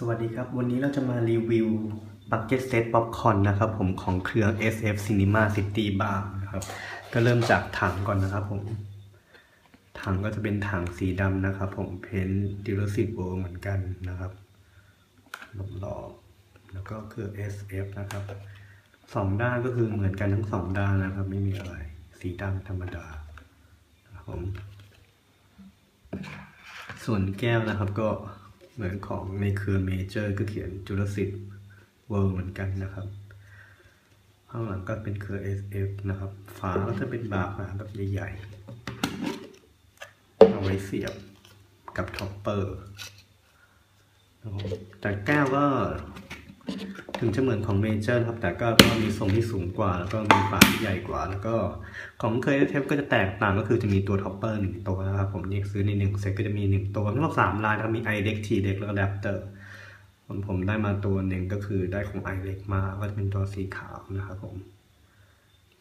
สวัสดีครับ วันนี้เราจะมารีวิวบักเก็ตเซตป๊อปคอนนะครับผมของเครื่อง SF Cinema City Bar นะครับ ก็เริ่มจากถังก่อนนะครับผม ถังก็จะเป็นถังสีดำนะครับผมเพนดิลสิตโบเหมือนกันนะครับรอบๆแล้วก็คือ SF นะครับสองด้านก็คือเหมือนกันทั้งสองด้านนะครับ ไม่มีอะไร สีดำธรรมดาครับผม ส่วนแก้วนะครับก็ เหมือนของในเครือเมเจอร์ก็เขียนจุลสิทธิ์เวิร์เหมือนกันนะครับ ข้างหลังก็เป็นเครือ SF นะครับ ฝาก็จะเป็นบาร์มาแบบใหญ่ๆ เอาไว้เสียบกับท็อปเปอร์นะครับแต่แก้วก็ ถึงจะเหมือนของเมเจอร์ครับ แต่ก็มีทรงที่สูงกว่า แล้วก็มีฝาที่ใหญ่กว่า แล้วก็ของเคยเทปก็จะแตกต่างก็คือจะมีตัวท็อปเปอร์หนึ่งตัวนะครับผมนี่ซื้อในหนึ่งเซ็ตก็จะมีหนึ่งตัวทั้งหมดสามลายนะครับมี i อเด็กทีเด็กแล้วก็แรปเตอร์ผมผมได้มาตัวหนึ่งก็คือได้ของ i อเด็กมาก็จะเป็นตัวสีขาวนะครับผม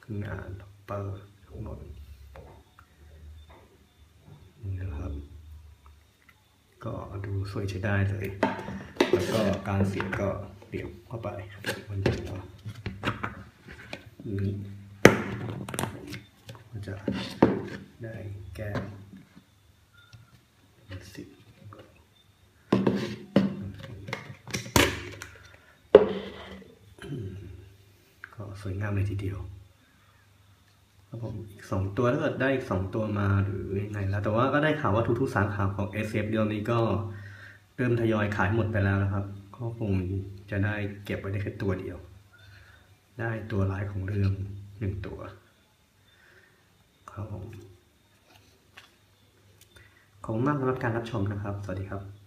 คืองานท็อปเปอร์ทั้งหมดนี่นะครับ ก็ดูสวยใช้ได้เลย แล้วก็การเสียก็ เดี่ยวเข้าไปมันจะนี้มันจะได้แก้สิบก็สวยงามเลยทีเดียวครับผมอีกสองตัวถ้าเกิดได้อีกสองตัวมาหรือยังไงแล้ว แต่ว่าก็ได้ข่าวว่าทุกๆสาขาของ SF เดียวนี้ก็เริ่มทยอยขายหมดไปแล้วนะครับ ก็คงจะได้เก็บไว้ได้แค่ตัวเดียว ได้ตัวร้ายของเรื่องหนึ่งตัวครับผมขอบคุณมากสำหรับการรับชมนะครับ สวัสดีครับ